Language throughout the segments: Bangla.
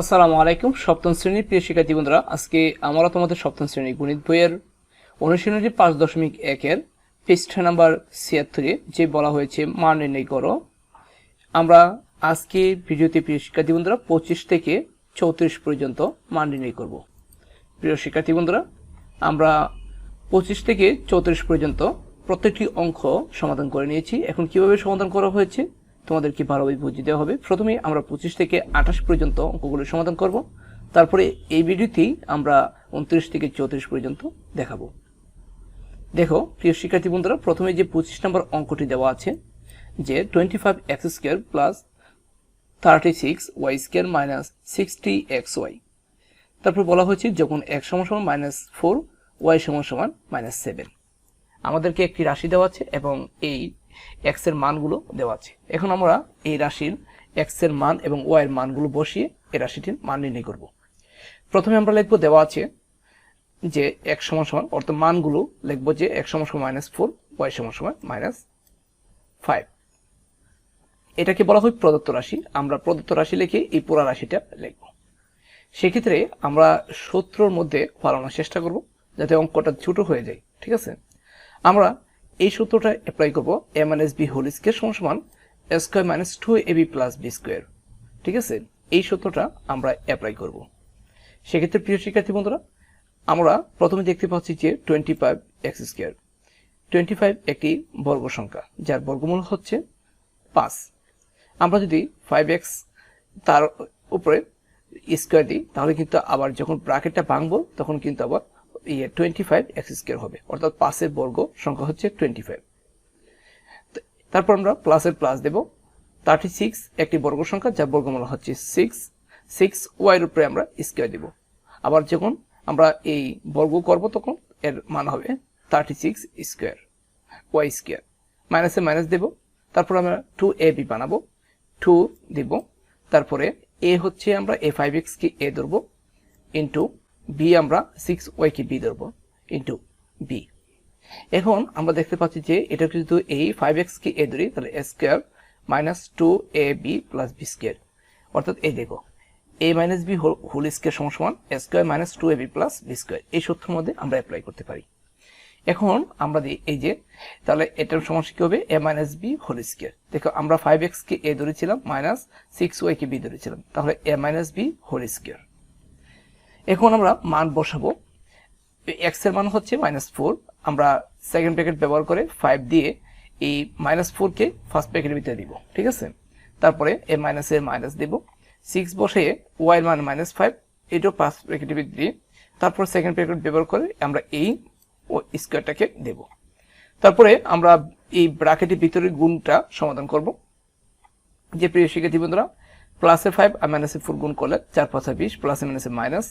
আসসালামু আলাইকুম, সপ্তম শ্রেণির প্রিয় শিক্ষার্থী বন্ধুরা, আজকে আমরা তোমাদের সপ্তম শ্রেণি গণিত বইয়ের অনুশীলনী পাঁচ দশমিক একের পৃষ্ঠা নাম্বার ছিয়াত্তরে যে বলা হয়েছে, মান নির্ণয় করো। আমরা আজকে ভিডিওতে প্রিয় শিক্ষার্থী বন্ধুরা পঁচিশ থেকে চৌত্রিশ পর্যন্ত মান নির্ণয় করব। প্রিয় শিক্ষার্থী বন্ধুরা, আমরা পঁচিশ থেকে চৌত্রিশ পর্যন্ত প্রত্যেকটি অঙ্ক সমাধান করে নিয়েছি। এখন কীভাবে সমাধান করা হয়েছে? তোমাদেরকে ভালোভাবে বুঝিয়ে দেওয়া হবে। প্রথমে আমরা পঁচিশ থেকে আঠাশ পর্যন্ত অঙ্কগুলো সমাধান করব। তারপরে এই ভিডিওতেই আমরা উনত্রিশ থেকে চৌত্রিশ পর্যন্ত দেখাবো। দেখো, প্রিয় শিক্ষার্থী বন্ধুরা, প্রথমে যে পঁচিশ নম্বর অঙ্কটি দেওয়া আছে, যে twenty five X square plus thirty six Y square minus sixty X Y তারপর বলা হয়েছে, যখন এক সমান সমান মাইনাস ফোর ওয়াই সমান সমান মাইনাস সেভেন আমাদেরকে একটি রাশি দেওয়া আছে এবং এই এক্সের মানগুলো দেওয়া আছে। এখন আমরা এই রাশির এক্সের মান এবং ওয়াই এর মানগুলো বসিয়ে এই রাশিটির মান নির্ণয় করব। প্রথমে আমরা লিখব দেওয়া আছে যে এক সমান সমান, অর্থাৎ মানগুলো লিখব যে এক সমান সমান মাইনাস ফোর ওয়াই সমান সমান মাইনাস ফাইভ এটাকে বলা হয় প্রদত্ত রাশি। আমরা প্রদত্ত রাশি লিখে এই পুরো রাশিটা লিখব। সেক্ষেত্রে আমরা সূত্রর মধ্যে ফলানোর চেষ্টা করব যাতে অঙ্কটা ছোট হয়ে যায়, ঠিক আছে? আমরা এই সূত্রটা অ্যাপ্লাই করব A minus B whole square সমান সমান square minus two A B plus B square ঠিক আছে? এই সূত্রটা আমরা অ্যাপ্লাই করব। সেক্ষেত্রে প্রিয় শিক্ষার্থী বন্ধুরা, আমরা প্রথমে দেখতে পাচ্ছি যে twenty five X square twenty five একটি বর্গ সংখ্যা, যার বর্গমূল হচ্ছে পাঁচ। আমরা যদি ফাইভ এক্স তার উপরে স্কোয়ার দিই, তাহলে কিন্তু আবার যখন ব্রাকেটটা ভাঙবো, তখন কিন্তু আবার ইয়ে টোয়েন্টি ফাইভ এক্স স্কোয়ার হবে। অর্থাৎ পাঁচের বর্গ সংখ্যা হচ্ছে টোয়েন্টি ফাইভ তারপর আমরা প্লাসের প্লাস দেব। থার্টি সিক্স একটি বর্গ সংখ্যা, যার বর্গমূল হচ্ছে সিক্স সিক্স ওয়াইয়ের উপরে আমরা স্কোয়ার দেব। আবার যখন আমরা এই বর্গ করব তখন এর মান হবে thirty six square Y square মাইনাসে মাইনাস দেব। তারপর আমরা টু এ বি বানাবো। টু দিব। তারপরে এ হচ্ছে আমরা এ ফাইভ এক্সকে এ ধরবো ইন্টু বি আমরা সিক্স ওয়াইকে বি ধরবো ইন্টু বি এখন আমরা দেখতে পাচ্ছি যে এটা যদি এই ফাইভ এক্সকে এ ধরি, তাহলে A square minus two A B plus B square অর্থাৎ এই দেখো A minus B whole square সমান সমান A square minus two A B plus B square এই সূত্রের মধ্যে আমরা অ্যাপ্লাই করতে পারি। এখন আমরা দিই এই যে, তাহলে এটার সমস্যা কি হবে? A minus B whole square দেখো, আমরা ফাইভ এক্স কে এ ধরেছিলাম মাইনাস সিক্স ওয়াই কে বি ধরেছিলাম। তাহলে A minus B whole square এখন আমরা মান বসাবো। এক্সের মান হচ্ছে মাইনাস ফোর আমরা সেকেন্ড প্যাকেট ব্যবহার করে ফাইভ দিয়ে এই মাইনাস ফোরকে ফার্স্ট প্যাকেটের ভিতরে দিব, ঠিক আছে? তারপরে এ মাইনাস এর মাইনাস দিব। সিক্স বসে ওয়াই মান মাইনাস ফাইভ এটাও ফার্স্ট প্যাকেটের ভিতরে দিয়ে তারপর সেকেন্ড প্যাকেট ব্যবহার করে আমরা এই ও স্কোয়ারটাকে দেব। তারপরে আমরা এই ব্রাকেটের ভিতরে গুণটা সমাধান করব। যে প্রিয় শিক্ষার্থী বন্ধুরা প্লাসে ফাইভ আর মাইনাসে ফোর গুণ করলে চার পাঁচে বিশ প্লাসে মাইনাসে মাইনাস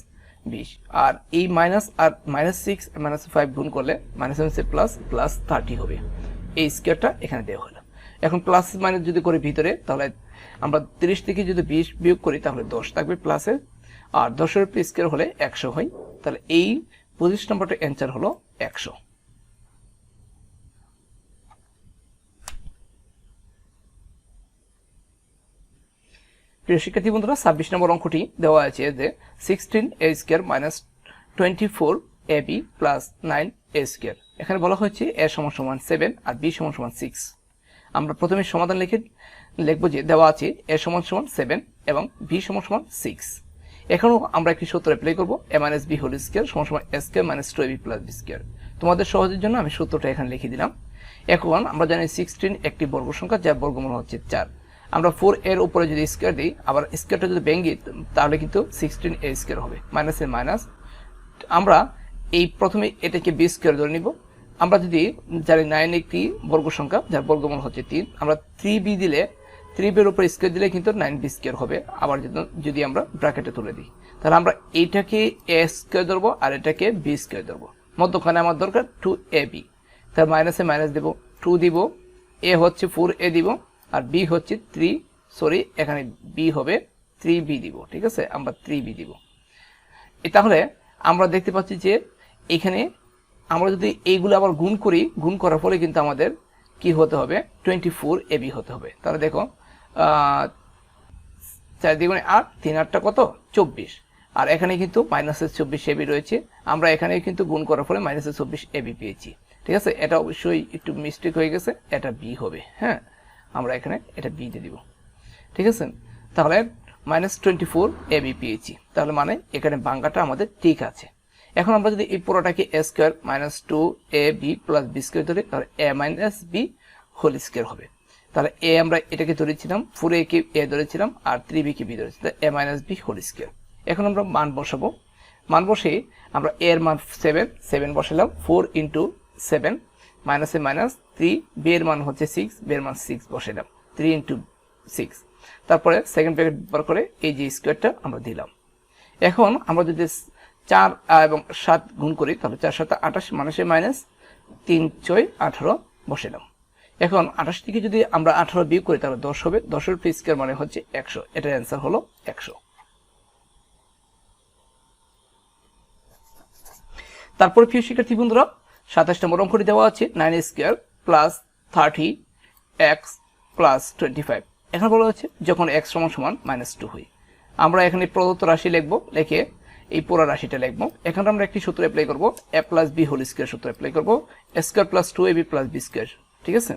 বিশ। আর এই মাইনাস আর মাইনাস সিক্স মাইনাস ফাইভ গুণ করলে মাইনাস মাইনাসে প্লাস প্লাস থার্টি হবে। এই স্কোয়ারটা এখানে দেওয়া হলো। এখন প্লাস মাইনাস যদি করি ভিতরে, তাহলে আমরা তিরিশ থেকে যদি বিশ বিয়োগ করি, তাহলে দশ থাকবে প্লাসের আর দশের স্কোয়ার হলে একশো হয়। তাহলে এই পঁচিশ নম্বরটা অ্যান্সার হলো একশো। প্রিয় শিক্ষার্থী বন্ধুরা, ছাব্বিশ নম্বর অঙ্কটি দেওয়া আছে যে sixteen A square minus twenty four A B plus nine A square এখানে বলা হয়েছে এ সমান সমান সেভেন আর বি সমান সমান সিক্স আমরা প্রথমে সমাধান লিখে লিখব যে দেওয়া আছে এ সমান সমান সেভেন এবং বি সমান সমান সিক্স এখানেও আমরা একটি সূত্র অ্যাপ্লাই করব A minus B whole square সমান সমান S square minus two A B plus B square তোমাদের সহজের জন্য আমি সূত্রটা এখানে লিখে দিলাম। এখন আমরা জানি সিক্সটিন একটি বর্গ সংখ্যা যার বর্গমূল হচ্ছে চার। আমরা ফোর এর উপরে যদি স্কোয়ার দিই, আবার স্কোয়ারটা যদি ভেঙে তাহলে কিন্তু সিক্সটিন এ স্কোয়ার হবে। মাইনাস মাইনাসের মাইনাস আমরা এই প্রথমে এটাকে বি স্কোয়ার ধরে নিব। আমরা যদি জানি নাইন একটি বর্গ সংখ্যা, যার বর্গমূল হচ্ছে তিন, আমরা থ্রি বি দিলে থ্রি বির উপর স্কোয়ার দিলে কিন্তু নাইন বি স্কোয়ার হবে। আবার যদি আমরা ব্র্যাকেটে তুলে দিই, তাহলে আমরা এইটাকে এ স্কোয়ার ধরবো আর এটাকে বি স্কোয়ার ধরবো। মধ্যখানে আমার দরকার টু এ বি তার মাইনাসে মাইনাস দেবো। টু দিব। এ হচ্ছে ফোর এ দিব। আর বি হচ্ছে থ্রি সরি এখানে বি হবে থ্রি বি দিব, ঠিক আছে? আমরা থ্রি বি দিব। তাহলে আমরা দেখতে পাচ্ছি যে এখানে আমরা যদি এইগুলো আবার গুণ করি, গুণ করার ফলে কিন্তু আমাদের কি হতে হবে? টোয়েন্টি ফোর এবি হতে হবে। তাহলে দেখো চার দ্বিগুণে আট, তিন আটটা কত? চব্বিশ। আর এখানে কিন্তু মাইনাসের চব্বিশ এবি রয়েছে। আমরা এখানে কিন্তু গুণ করার ফলে মাইনাসের চব্বিশ এবি পেয়েছি। ঠিক আছে? এটা অবশ্যই একটু মিস্টেক হয়ে গেছে, এটা বি হবে হ্যাঁ? আমরা এখানে এটা বি দিয়ে দিব। ঠিক আছে? তাহলে মাইনাস টোয়েন্টি ফোর এবি পেয়েছি। তাহলে মানে এখানে বাঙ্গাটা আমাদের ঠিক আছে। এখন আমরা যদি এই পুরোটাকে A square minus two A B plus B square ধরি, তাহলে A minus B whole square হবে। তাহলে এ আমরা এটাকে ধরেছিলাম ফোর এ কে এ ধরেছিলাম, আর থ্রি বি কে বি ধরেছি তাহলে A minus B whole square এখন আমরা মান বসাবো। মান বসে আমরা এ এর মান সেভেন সেভেন বসালাম ফোর ইন্টু সেভেন মাইনাসে মাইনাস থ্রি বি এর মান হচ্ছে সিক্স বি এর মান সিক্স বসালাম থ্রি ইন্টু সিক্স তারপরে সেকেন্ড প্যাকেট ব্যবহার করে এই যে স্কোয়ারটা আমরা দিলাম। এখন আমরা যদি চার এবং সাত গুণ করি, তাহলে চার সাত আঠাশ মানুষে মাইনাস তিন ছয় আঠারো বসালাম এখন আঠাশ থেকে যদি আমরা আঠারো বিয়োগ করি, তাহলে দশ হবে। দশের পি স্কোয়ার মানে হচ্ছে একশো। এটার অ্যান্সার হলো একশো। তারপরে প্রিয় শিক্ষার্থী বন্ধুরা, সাতাশ নম্বর অঙ্কটি দেওয়া আছে nine square plus thirty X plus twenty five এখানে বলা হচ্ছে যখন এক্স সমান সমান মাইনাস টু হয়। আমরা এখানে প্রদত্ত রাশি লিখব, লিখে এই পুরো রাশিটা লিখব। এখানে আমরা একটি সূত্র অ্যাপ্লাই করব A plus B whole square সূত্র অ্যাপ্লাই করব square plus two A B plus B square ঠিক আছে?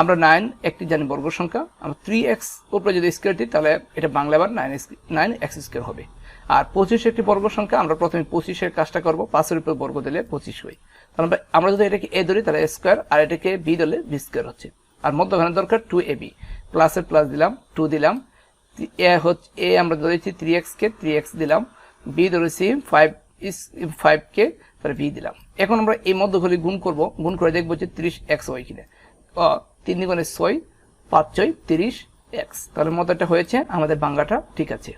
আমরা নাইন একটি জানি বর্গ সংখ্যা, আমরা থ্রি এক্স উপরে যদি স্কোয়ার দিই, তাহলে এটা বাংলা আবার নাইন নাইন এক্স স্কোয়ার হবে। আর পঁচিশ একটি বর্গ সংখ্যা, আমরা প্রথমে পঁচিশের কাজটা করব, পাঁচের উপর বর্গ দিলে পঁচিশ হয়। আমরা যদি এটাকে এ ধরি, তাহলে স্কোয়ার আর এটাকে বি দিলে বি স্কোয়ার হচ্ছে। আর মধ্যখানে দরকার টু এ বি প্লাসের প্লাস দিলাম টু দিলাম। এ হচ্ছে এ আমরা ধরেছি থ্রি এক্সকে থ্রি এক্স দিলাম। বি ধরেছি ফাইভ ইস ফাইভকে তাহলে বি দিলাম। এখন আমরা এই মধ্যগুলি গুণ করব। গুণ করে দেখব যে তিরিশ এক্স হয় কিনা। তিন দ্বিগুণে ছয়, পাঁচ ছয়, তিরিশ এক্স তাহলে মতটা হয়েছে, আমাদের বাংলাটা ঠিক আছে।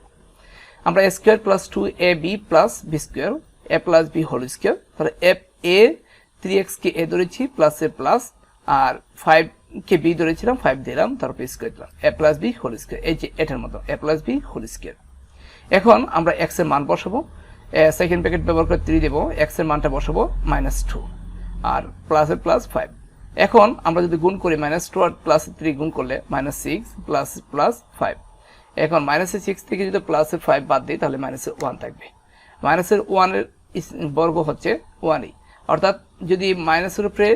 আমরা square plus two A B plus B square A plus B whole square তাহলে এ থ্রি এক্সকে এ ধরেছি প্লাস এ প্লাস আর ফাইভ কে বি ধরেছিলাম ফাইভ দিলাম, তারপর স্কোয়ার দিলাম। A plus B whole square এই যে এটার মতো A plus B whole square এখন আমরা এক্সের মান বসাবো। সেকেন্ড প্যাকেট ব্যবহার করে থ্রি দেবো এক্সের মানটা বসাবো মাইনাস টু আর প্লাসের প্লাস ফাইভ এখন আমরা যদি গুণ করি মাইনাস টু আর প্লাস থ্রি গুণ করলে minus six plus plus five এখন মাইনাসের সিক্স থেকে যদি প্লাসের ফাইভ বাদ দিই, তাহলে মাইনাসের ওয়ান থাকবে। মাইনাসের ওয়ানের বর্গ হচ্ছে ওয়ানই অর্থাৎ যদি মাইনাসের উপরে,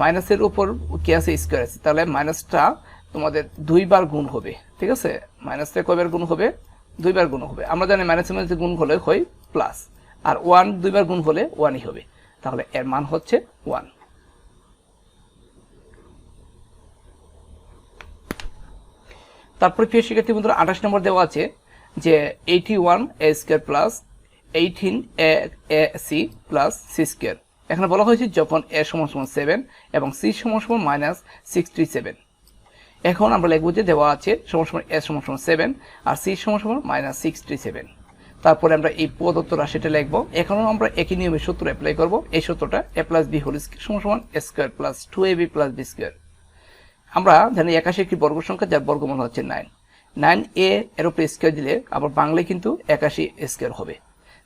মাইনাসের উপর কি আছে? স্কোয়ার আছে। তাহলে মাইনাসটা তোমাদের দুইবার গুণ হবে। ঠিক আছে? মাইনাসটা কয়বার গুণ হবে? দুইবার গুণ হবে। আমরা জানি মাইনাসের মধ্যে গুণ হলে হয় প্লাস আর ওয়ান দুইবার গুণ হলে ওয়ানই হবে। তাহলে এর মান হচ্ছে ওয়ান তারপরে প্রিয় শিক্ষার্থী বন্ধুরা, আঠাশ নম্বর দেওয়া আছে যে eighty one A square plus eighteen A C plus C square এখানে বলা হয়েছে যখন এ সমান সমান সেভেন এবং সি সমান সমান মাইনাস সিক্সটি সেভেন এখন আমরা লিখব যে দেওয়া আছে সমান সমান এ সমান সমান সেভেন আর সি সমান সমান মাইনাস সিক্সটি সেভেন তারপরে আমরা এই প্রদত্ত রাশিটা লিখব। এখনও আমরা একই নিয়মের সূত্র অ্যাপ্লাই করব। এই সূত্রটা এ প্লাস বি হোল সমান সমান A square plus two A B plus B square আমরা জানি একাশি একটি বর্গ সংখ্যা যার বর্গমূল হচ্ছে নাইন নাইন এ এর উপরে স্কোয়ার দিলে আবার বাংলায় কিন্তু একাশি স্কোয়ার হবে।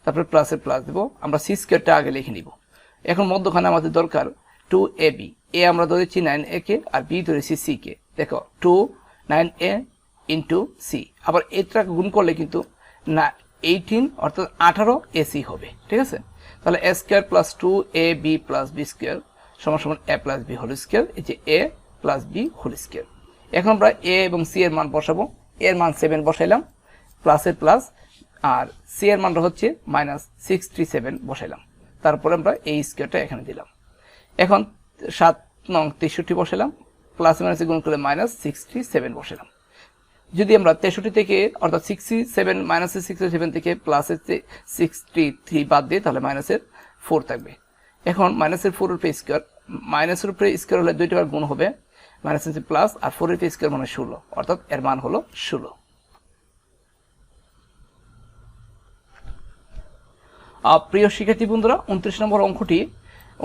তারপরে প্লাসের প্লাস দেবো। আমরা সি স্কোয়ারটা আগে লিখে নিব। এখন মধ্যখানে আমাদের দরকার টু এ বি এ আমরা ধরেছি নাইন এ কে আর বি ধরেছি সি কে দেখো two nine A into C আবার এটা গুণ করলে কিন্তু না এইটিন অর্থাৎ আঠারো এসি হবে। ঠিক আছে? তাহলে A square plus two A B plus B square সমান সমান A plus B whole square এই যে A plus B whole square এখন আমরা এ এবং সি এর মান বসাবো। এর মান সেভেন বসাইলাম প্লাসের প্লাস আর সি এর মানটা হচ্ছে মাইনাস সিক্সটি সেভেন বসাইলাম। তারপরে আমরা এই স্কোয়ারটা এখানে দিলাম। এখন সাত নং তেষট্টি বসালাম প্লাস মাইনাসে গুণ করলে মাইনাস সিক্সটি সেভেন বসালাম। যদি আমরা তেষট্টি থেকে, অর্থাৎ সিক্সটি সেভেন মাইনাসে সিক্সটি সেভেন থেকে প্লাসের সিক্সটি থ্রি বাদ দিয়ে তাহলে মাইনাসের ফোর থাকবে। এখন মাইনাসের ফোর উপরে স্কোয়ার মাইনাসের উপরে স্কোয়ার হলে দুইটা বার গুণ হবে মাইনাস প্লাস আর ফোর উপরে স্কোয়ার মানে ষোলো, অর্থাৎ এর মান হলো ষোলো। প্রিয় শিক্ষার্থী বন্ধুরা, উনত্রিশ নম্বর অঙ্কটি,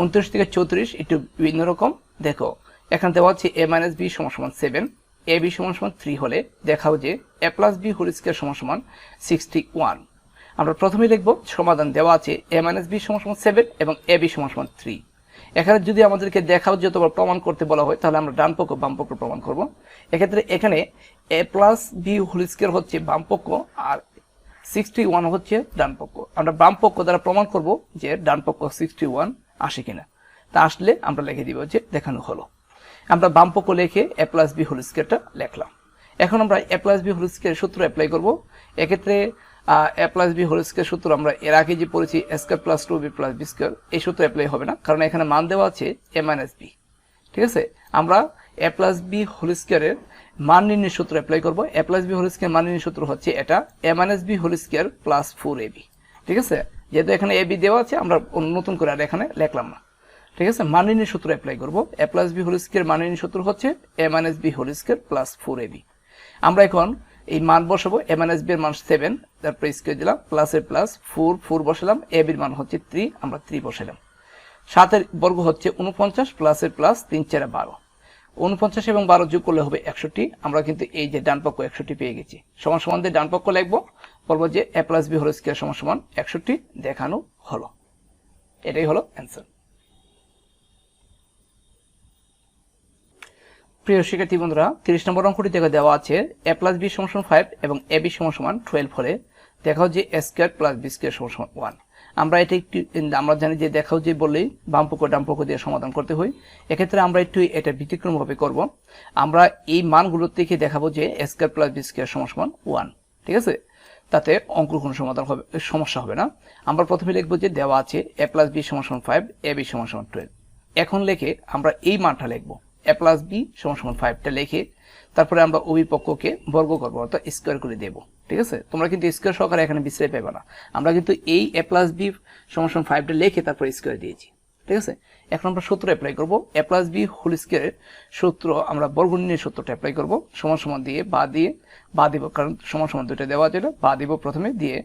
উনত্রিশ থেকে চৌত্রিশ, একটু বিভিন্ন রকম। দেখো, এখানে দেওয়া হচ্ছে এ মাইনাস বি সমান সমান সেভেন এ বি সমান সমান থ্রি হলে দেখাও যে A plus B whole square সমান সমান সিক্সটি ওয়ান আমরা প্রথমে লিখব সমাধান দেওয়া আছে এ মাইনাস বি সমান সমান সেভেন এবং এ বি সমান সমান থ্রি এখানে যদি আমাদেরকে দেখাও যে তোমার প্রমাণ করতে বলা হয়, তাহলে আমরা ডান পক্ষ, বাম পক্ষ প্রমাণ করব। এক্ষেত্রে এখানে A plus B whole square হচ্ছে বাম পক্ষ আর সিক্সটি ওয়ান হচ্ছে ডান পক্ষ আমরা বাম পক্ষ দ্বারা প্রমাণ করব যে ডান পক্ষ সিক্সটি ওয়ান আসে কিনা। তা আসলে আমরা লিখে দিব যে দেখানো হলো। আমরা বাম পক্ষ লিখে এ প্লাস বি হোল স্কোয়ারটা লিখলাম। এখন আমরা A plus B whole square সূত্র অ্যাপ্লাই করব। এক্ষেত্রে A plus B whole square সূত্র আমরা এর আগে যে পড়েছি square plus two B plus B square এই সূত্র অ্যাপ্লাই হবে না, কারণ এখানে মান দেওয়া আছে এ মাইনাস বি ঠিক আছে? আমরা এ প্লাস বি হোল স্কোয়ারের মান নির্ণয় সূত্র অ্যাপ্লাই করব। A plus B whole square মান নির্ণয় সূত্র হচ্ছে এটা। A minus B whole square plus four A B ঠিক আছে? যেহেতু এখানে এ বি দেওয়া আছে, আমরা নতুন করে আর এখানে লিখলাম না। ঠিক আছে? মান নির্ণয় সূত্র অ্যাপ্লাই করব। A plus B whole square মান নির্ণয় সূত্র হচ্ছে A minus B whole square plus four A B আমরা এখন এই মান বসাবো। এম এন এস বি এর মান সেভেন তারপরে স্কোয়ার দিলাম। প্লাস এর প্লাস ফোর ফোর বসালাম। এ বির মান হচ্ছে থ্রি আমরা থ্রি বসালাম সাতের বর্গ হচ্ছে উনপঞ্চাশ প্লাস এর প্লাস তিন চারে বারো। উনপঞ্চাশ এবং বারো যোগ করলে হবে একষট্টি। আমরা কিন্তু এই যে ডান পক্ষ একষট্টি পেয়ে গেছি। সমান সমান দিয়ে ডান পক্ষ লিখব। বলব যে A plus B whole square সমান সমান একষট্টি। দেখানো হলো। এটাই হলো অ্যান্সার। প্রিয় শিক্ষার্থী বন্ধুরা, তিরিশ নম্বর অঙ্কটি থেকে দেওয়া আছে, এ প্লাস বি সমান ফাইভ এবং এ বি সমান সমান টুয়েলভ হলে। দেখাও যে A square plus B square সমান সমান ওয়ান আমরা এটা একটু, আমরা জানি যে দেখাও যে বললেই বাম পক্ষ ডাম পক্ষ দিয়ে সমাধান করতে হয়। এক্ষেত্রে আমরা একটু এটা ব্যতিক্রমভাবে করব। আমরা এই মানগুলোর থেকে দেখাবো যে স্কোয়ার প্লাস বি স্কোয়ার সমান ওয়ান ঠিক আছে? তাতে অঙ্ক কোনো সমাধান হবে, সমস্যা হবে না। আমরা প্রথমে লিখব যে দেওয়া আছে এ প্লাস বি সমান সমান ফাইভ এ বি সমান সমান টুয়েলভ এখন লেখে আমরা এই মানটা লিখব। এ প্লাস বি সমান সমান ফাইভটা লিখে তারপরে আমরা অভিপক্ষকে বর্গ করব, অর্থাৎ স্কোয়ার করে দেবো। ঠিক আছে? তোমরা কিন্তু স্কোয়ার সহকারে এখানে বিশ্রাই পাবে না। আমরা কিন্তু এই এ প্লাস বি সমান ফাইভটা লিখে তারপরে স্কোয়ার দিয়েছি। ঠিক আছে? এখন আমরা সূত্র অ্যাপ্লাই করব। এ প্লাস বি হোল স্কোয়ারের সূত্র আমরা বর্গনীয় সূত্রটা অ্যাপ্লাই করব। সমান সমান দিয়ে বা দিয়ে, বা দিব, কারণ সমান সমান দুইটা দেওয়া যেটা বা দিব প্রথমে দিয়ে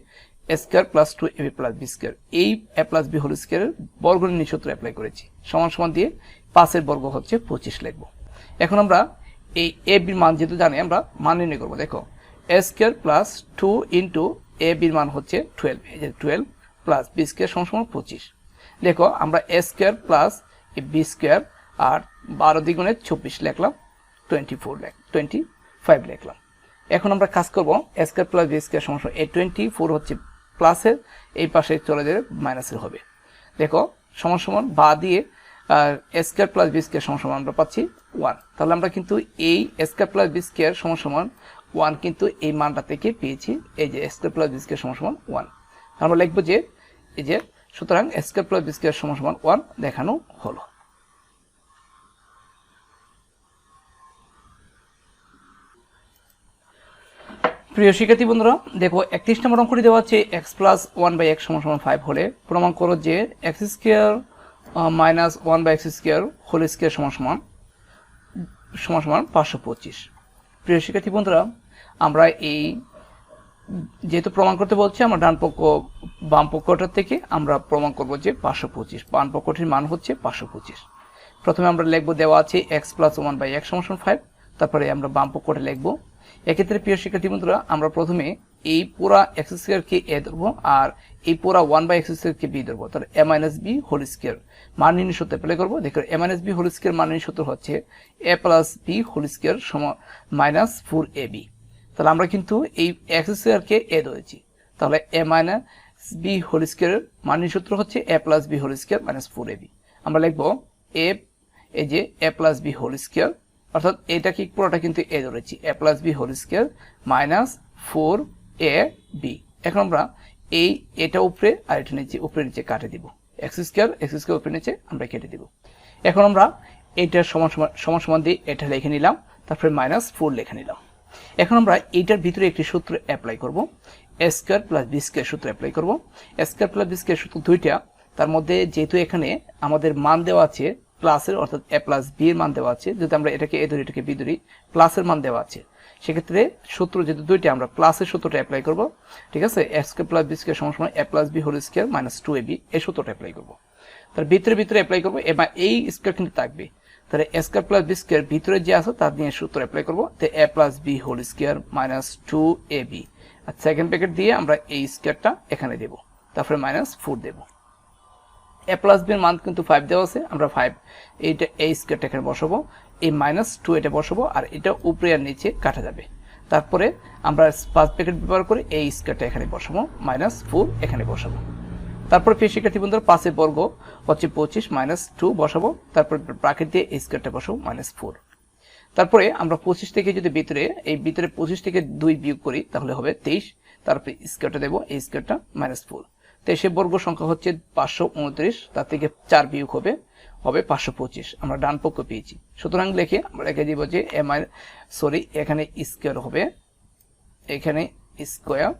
square plus two A plus B square এই এ প্লাস বি হোল স্কোয়ারের বর্গনীয় সূত্র অ্যাপ্লাই করেছি। সমান সমান দিয়ে পাঁচের বর্গ হচ্ছে পঁচিশ লিখব। এখন আমরা এই এ বির মান যেহেতু জানি, আমরা মান নির্ণয় করব। দেখো A square plus two into A বির মান হচ্ছে টুয়েলভ এই যে টুয়েলভ প্লাস বি স্কোয়ার সমান পঁচিশ। দেখো, আমরা A square plus B square আর বারো দ্বিগুণে চব্বিশ লিখলাম টোয়েন্টি ফোর লেখ টোয়েন্টি ফাইভ লিখলাম। এখন আমরা কাজ করব A square plus B square সমস্যা এ টোয়েন্টি ফোর হচ্ছে প্লাসের এই পাশে চলে যাবে মাইনাসের হবে। দেখো, সমান সমান বা দিয়ে স্কোয়ার প্লাস বি স্কোয়ার সমান আমরা পাচ্ছি ওয়ান তাহলে আমরা কিন্তু এই স্কোয়ার প্লাস বি স্কোয়ার সমান সমান ওয়ান কিন্তু এই মানটা থেকে পেয়েছি। এই যে স্কোয়ার প্লাস বি সমান সমান ওয়ান আমরা লিখব যে, এই যে, সুতরাং স্কোয়ার প্লাস বি সমান সমান ওয়ান দেখানো হলো। প্রিয় শিক্ষার্থী বন্ধুরা, দেখো, একত্রিশ নম্বর অঙ্কটি দেওয়া আছে X plus one by X সমান সমান ফাইভ হলে। প্রমাণ করো যে X square minus one by X square whole square সমান সমান সমান সমান পাঁচশো পঁচিশ। প্রিয় শিক্ষার্থী বন্ধুরা আমরা এই যেহেতু প্রমাণ করতে বলছি, আমরা ডান পক্ষ, বাম পক্ষটার থেকে আমরা প্রমাণ করব যে পাঁচশো পঁচিশ। বাম পক্ষটির মান হচ্ছে পাঁচশো পঁচিশ। প্রথমে আমরা লিখব দেওয়া আছে X plus one by X সমান ফাইভ তারপরে আমরা বাম পক্ষটা লিখব। এক্ষেত্রে প্রিয় শিক্ষার্থী বন্ধুরা, আমরা প্রথমে এই পুরা এক্স স্কোয়ারকে এ ধরবো আর এই পুরা ওয়ান বাই এক্স স্কোয়ারকে বি ধরবো। তাহলে A minus B whole square মান নির্ণয় সূত্র অ্যাপ্লাই করব। দেখো A minus B whole square মান নির্ণয় সূত্র হচ্ছে A plus B whole square সমান মাইনাস ফোর এ বি তাহলে আমরা কিন্তু এই এক্স স্কোয়ারকে এ ধরেছি। তাহলে এ মাইনাস বি হোল স্কোয়ারের মান নির্ণয় সূত্র হচ্ছে A plus B whole square minus four A B আমরা লিখব এ এই যে A plus B whole square অর্থাৎ এটা কি পুরোটা কিন্তু এ ধরেছি। A plus B whole square minus four A B এখন আমরা এই এটা উপরে আর এটা নিচে, উপরে নিচে কাটে দিব। এক্স স্কোয়ার এক্স স্কোয়ার উপরে নিচে আমরা কেটে দিব। এখন আমরা সমান সমান সমান সমান দিয়ে এটা লিখে নিলাম, তারপরে মাইনাস ফোর লিখে নিলাম। এখন আমরা এইটার ভিতরে একটি সূত্র অ্যাপ্লাই করব। স্কোয়ার প্লাস বি স্কোয়ার সূত্র অ্যাপ্লাই করব। স্কোয়ার প্লাস বি স্কোয়ার সূত্র দুইটা, তার মধ্যে যেহেতু এখানে আমাদের মান দেওয়া আছে প্লাসের অর্থাৎ এ প্লাস বি এর মান দেওয়া আছে যদি আমরা এটাকে, এ ধরি এটাকে বি ধরি প্লাসের মান দেওয়া আছে। সেক্ষেত্রে সূত্র যেহেতু দুইটা, আমরা প্লাসের সূত্রটা অ্যাপ্লাই করব। ঠিক আছে? এক্স প্লাস বি স্কোয়ার সমান A plus B whole square minus two A B এই সূত্রটা অ্যাপ্লাই করব। তার ভিতরে ভিতরে অ্যাপ্লাই করব এবার এই স্কোয়ার কিন্তু থাকবে। তাহলে A square plus B square ভিতরে যে আছে তার নিয়ে সূত্র অ্যাপ্লাই করব। তো A plus B whole square minus two A B R second packet দিয়ে আমরা এই স্কোয়ারটা এখানে দেব। তারপরে মাইনাস ফোর দেব। এ প্লাস বির মান কিন্তু ফাইভ দেওয়া আছে, আমরা ফাইভ এইটা, এই স্কোয়ারটা এখানে বসাবো। এই মাইনাস টু এটা বসাবো, আর এটা উপরে আর নিচে কাটা যাবে। তারপরে আমরা পাঁচ প্যাকেট ব্যবহার করে এই স্কোয়ারটা এখানে বসাবো। মাইনাস ফোর এখানে বসাবো। তারপর প্রিয় শিক্ষার্থী বন্ধুরা, পাঁচে বর্গ হচ্ছে পঁচিশ মাইনাস টু বসাবো, তারপর ব্রাকেট দিয়ে স্কোয়ারটা বসাবো মাইনাস ফোর তারপরে আমরা পঁচিশ থেকে যদি ভিতরে, এই ভিতরে পঁচিশ থেকে দুই বিয়োগ করি, তাহলে হবে তেইশ, তারপরে স্কোয়ারটা দেবো এই স্কোয়ারটা মাইনাস ফোর তেইশে বর্গ সংখ্যা হচ্ছে পাঁচশো উনত্রিশ, তার থেকে চার বিয়োগ হবে হবে পাঁচশো পঁচিশ। আমরা ডান পক্ষ পেয়েছি। সুতরাং লেখে আমরা রেখে দিব যে এম আই সরি এখানে স্কোয়ার হবে, এখানে স্কোয়ার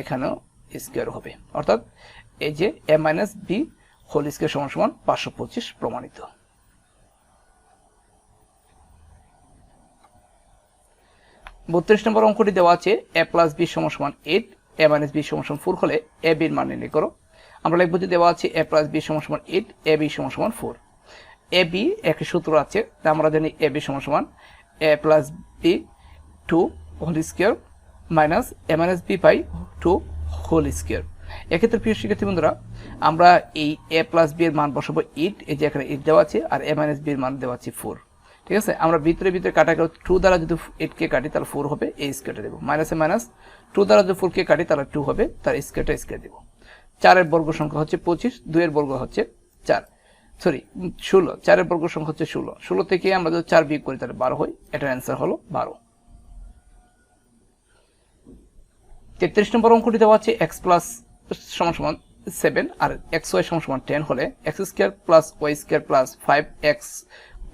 এখানেও স্কোয়ার হবে। অর্থাৎ এই যে A minus B whole square সমান সমান পাঁচশো পঁচিশ প্রমাণিত। বত্রিশ নম্বর অঙ্কটি দেওয়া আছে, এ প্লাস বি সমান সমান এইট, এ মাইনাস বি সমান সমান ফোর হলে এ বির মান নির্ণয় করো। আমরা লিখব যে দেওয়া আছে, এ প্লাস বি সমান সমান এইট, এ বি সমান সমান ফোর। এ বি একটি সূত্র আছে তা আমরা জানি এ বি সমান সমান A plus B two whole square minus A minus B by two whole square. এক্ষেত্রে, প্রিয় শিক্ষার্থী বন্ধুরা, আমরা এই এ প্লাস বি এর মান বসাবো ইট এই যে এখানে ইট দেওয়া আছে, আর এ মাইনাস বি এর মান দেওয়া আছে ফোর ঠিক আছে? আমরা ভিতরে ভিতরে কাটা করে টু দ্বারা যদি এইটকে কাটি, তাহলে ফোর হবে এই স্কোয়ারটা দেবো। মাইনাসে মাইনাস টু দ্বারা যদি ফোরকে কাটি, তাহলে টু হবে তার স্কোয়ারটা স্কোয়ার দেবো। চারের বর্গ সংখ্যা হচ্ছে পঁচিশ, দুইয়ের বর্গ হচ্ছে চার। সরি ষোলো, চারের বর্গ সংখ্যা হচ্ছে ষোলো। ষোলো থেকে আমরা যদি চার বিয়োগ করি, তাহলে বারো হয়। এটার অ্যান্সার হলো বারো। তেত্রিশ নম্বর অঙ্কটি দেওয়া আছে এক্স প্লাস সমান সমান সেভেন আর এক্স ওয়াই সমান সমান টেন হলে x square plus y square plus five x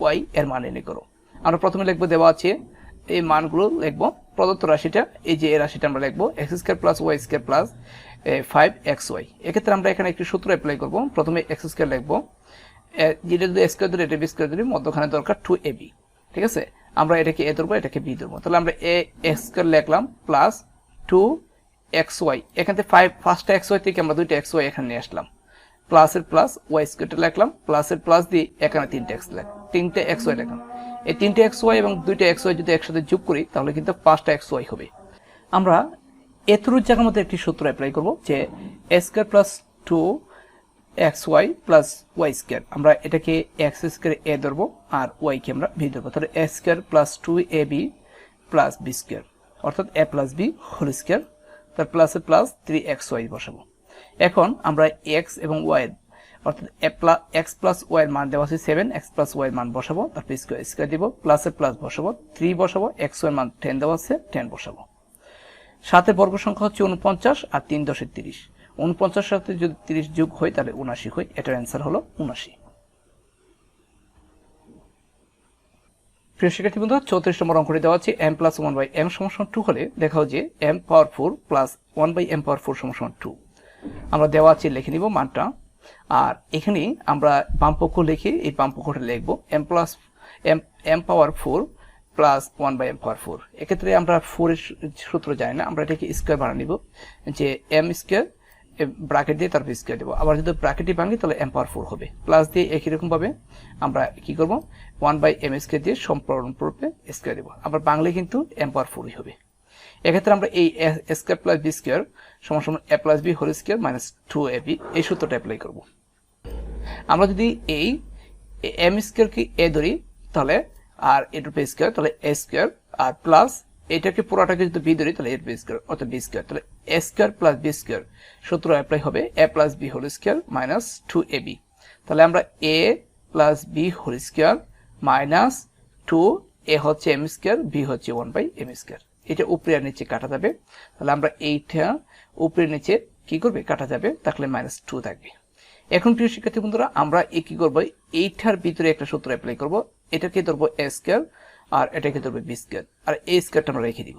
y এর মান এনে করো। আমরা প্রথমে লিখব দেওয়া আছে, এই মানগুলো লিখব, প্রদত্ত রাশিটা, এই যে এই রাশিটা আমরা লিখব x square plus y square plus five x y এক্ষেত্রে আমরা এখানে একটি সূত্র অ্যাপ্লাই করব, প্রথমে এক্স স্কোয়ার লিখব যেটা যদি স্কোয়ার ধরে, এটা বি স্কোয়ার ধরি, মধ্যখানে দরকার টু এ বি ঠিক আছে? আমরা এটাকে এ ধরবো, এটাকে বি ধরবো। তাহলে আমরা এ এক্স স্কোয়ার লিখলাম প্লাস টু এক্স ওয়াই এখান থেকে ফাইভ ফার্স্টটা এক্স ওয়াই থেকে আমরা দুইটা এক্স ওয়াই এখানে নিয়ে আসলাম। প্লাসের প্লাস ওয়াই স্কোয়ারটা লিখলাম। প্লাসের প্লাস দিয়ে এখানে তিনটে এক্স লেখ তিনটে এক্স ওয়াই লিখলাম। এই তিনটে এক্স ওয়াই এবং দুইটা এক্স ওয়াই যদি একসাথে যোগ করি, তাহলে কিন্তু পাঁচটা এক্স ওয়াই হবে। আমরা এতরুর জায়গার মধ্যে একটি সূত্র অ্যাপ্লাই করব যে square plus two x y plus y square আমরা এটাকে এক্স স্কোয়ার এ ধরবো আর ওয়াইকে আমরা বি ধরবো। তাহলে A square plus two A B plus B square অর্থাৎ A plus B whole square তার প্লাসে প্লাস থ্রি এক্স ওয়াই বসাবো। এখন আমরা এক্স এবং ওয়াই অর্থাৎ এক্স প্লাস ওয়াই এর মান দেওয়া আছে সেভেন এক্স প্লাস ওয়াই এর মান বসাবো, তারপর স্কোয়ার স্কোয়ার দিব প্লাসে প্লাস বসাবো থ্রি বসাবো এক্স ওয়াই মান টেন দেওয়া আছে টেন বসাবো। সাতের বর্গ সংখ্যা হচ্ছে উনপঞ্চাশ আর তিন দশের তিরিশ। উনপঞ্চাশ সাথে যদি তিরিশ যোগ হয়, তাহলে উনাশি হয়, এটার অ্যান্সার হলো উনাশি প্রিয় শিক্ষার্থী বন্ধু, চৌত্রিশ নম্বর অঙ্কটি দেওয়া আছে M plus one by M সমান টু হলে দেখাও যে M power four plus one by M power four সমান টু আমরা দেওয়া আছে, লিখে নিব মানটা। আর এখানে আমরা বাম পক্ষ লিখে এই বাম পক্ষটা লিখব M plus M M power four plus one by M power four এক্ষেত্রে আমরা ফোরের সূত্র জানি না, আমরা এটাকে স্কোয়ার বানিয়ে নিব, যে এম স্কোয়ার ব্রাকেট দিয়ে তারপর স্কোয়ার দেবো। আবার যদি ব্রাকেটই ভাঙি, তাহলে এম পাওয়ার ফোর হবে। প্লাস দিয়ে একই রকমভাবে আমরা কি করব? ওয়ান বাই এম স্কোয়ার দিয়ে সম্পূর্ণরূপে স্কোয়ার দেবো। আবার বাংলায় কিন্তু এম পাওয়ার ফোরই হবে। এক্ষেত্রে আমরা এই স্কোয়ার প্লাস বি স্কোয়ার সমান সমান A plus B whole square minus two A B এই সূত্রটা অ্যাপ্লাই করব। আমরা যদি এই এম স্কোয়ারকে এ ধরি, তাহলে আর এ টু স্কোয়ার তাহলে এ স্কোয়ার আর প্লাস এটাকে পুরোটাকে যদি বি ধরি, তাহলে এর বি স্কোয়ার অর্থাৎ বি স্কোয়ার তাহলে A square plus B square সূত্র অ্যাপ্লাই হবে A plus B whole square minus two A B তাহলে আমরা A plus B whole square minus two, A হচ্ছে এম স্কোয়ার, বি হচ্ছে ওয়ান বাই এম স্কোয়ার। এটা উপরে আর নিচে কাটা যাবে। তাহলে আমরা এইটা উপরে নিচে কি করবে? কাটা যাবে। তাহলে মাইনাস টু থাকবে। এখন প্রিয় শিক্ষার্থী বন্ধুরা, আমরা এ কি করব? এইটার ভিতরে একটা সূত্র অ্যাপ্লাই করব। এটাকে ধরবো এ স্কোয়ার আর এটাকে ধরবো বি স্কোয়ার। আর এ স্কোয়ারটা আমরা রেখে দিব।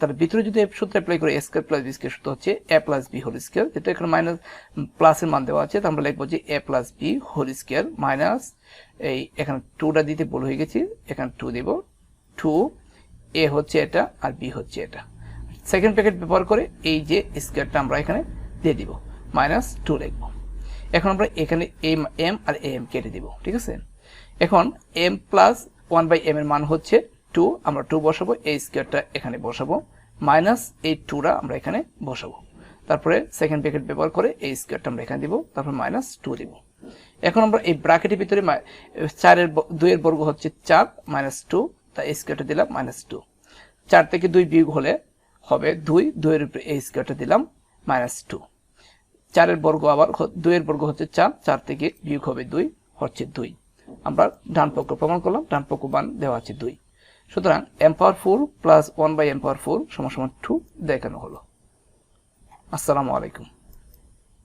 তার ভিতরে যদি সূত্র অ্যাপ্লাই করি স্কোয়ার প্লাস বি স্কোয়ার সূত্র হচ্ছে A plus B whole square যেহেতু এখানে মাইনাস প্লাসের মান দেওয়া আছে তো আমরা লিখব যে A plus B whole square minus এই এখানে টুটা দিতে ভুল হয়ে গেছি, এখানে টু দিব। টু এ হচ্ছে এটা আর বি হচ্ছে এটা। সেকেন্ড প্যাকেট ব্যবহার করে এই যে স্কোয়ারটা আমরা এখানে দিয়ে দিব মাইনাস টু লিখব। এখন আমরা এখানে এম এম আর এম কেটে দিব, ঠিক আছে? এখন M plus one by M এর মান হচ্ছে টু আমরা টু বসাবো, এই স্কোয়ারটা এখানে বসাবো, মাইনাস এই টুটা আমরা এখানে বসাবো। তারপরে সেকেন্ড ব্র্যাকেট ব্যবহার করে এই স্কোয়ারটা আমরা এখানে দিব, তারপর মাইনাস টু দিব। এখন আমরা এই ব্র্যাকেটের ভিতরে চারের দুইয়ের বর্গ হচ্ছে চার, মাইনাস টু তাই এই স্কোয়ারটা দিলাম, মাইনাস টু। চার থেকে দুই বিয়োগ হলে হবে দুই, দুইয়ের উপরে এই স্কোয়ারটা দিলাম, মাইনাস টু। চারের বর্গ আবার দুইয়ের বর্গ হচ্ছে চার চার থেকে বিয়োগ হবে দুই, হচ্ছে দুই। আমরা ডান পক্ষ প্রমাণ করলাম ডান পক্ষ মান দেওয়া আছে দুই। সুতরাং M power four plus one by M power four সমান সমান টু দেখানো হলো। আসসালামু আলাইকুম।